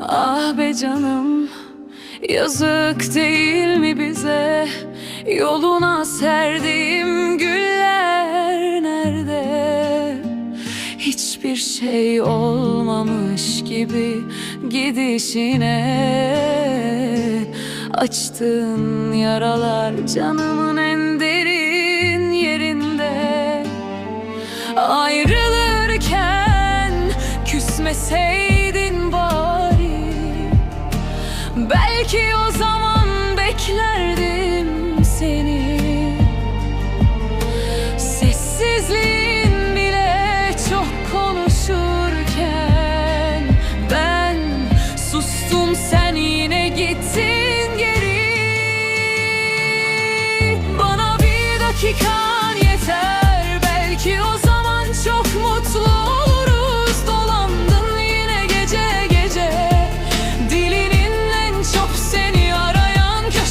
Ah be canım Yazık değil mi bize? Yoluna serdiğim güller nerede? Hiçbir şey olmamış gibi Gidişine. Açtığın yaralar Canımın en derin yerinde. Ayrılırken küsmeseydin Belki o zaman beklerdim seni. Sessizliğin bile çok konuşurken Ben sustum sen yine gittin geri. Bana bir dakikan yeter Belki o zaman çok mutlu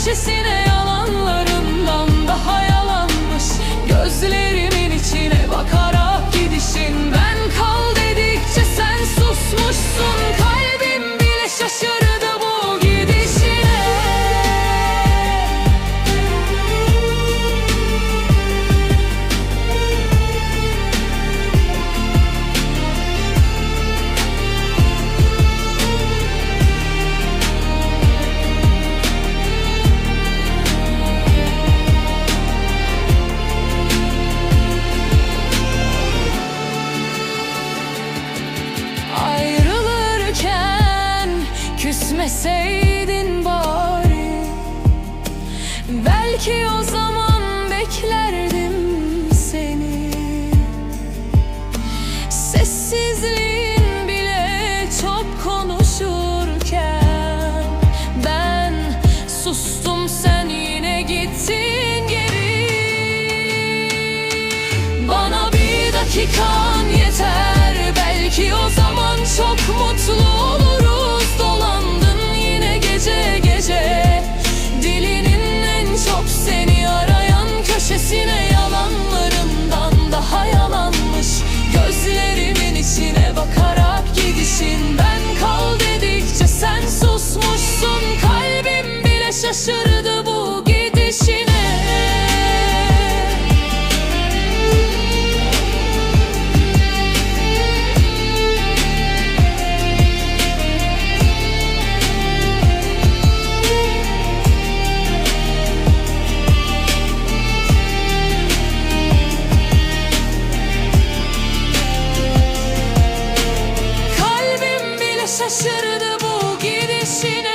arayan köşesine Yalanlarından daha yalanmış. Gözlerimin içine bakarak gidişin. Ben kal dedikçe sen susmuşsun küsmeseydin bari. Belki o zaman beklerdim seni. Sessizliğin bile çok konuşurken Ben sustum sen yine gittin geri. Bana bir dakikan wishing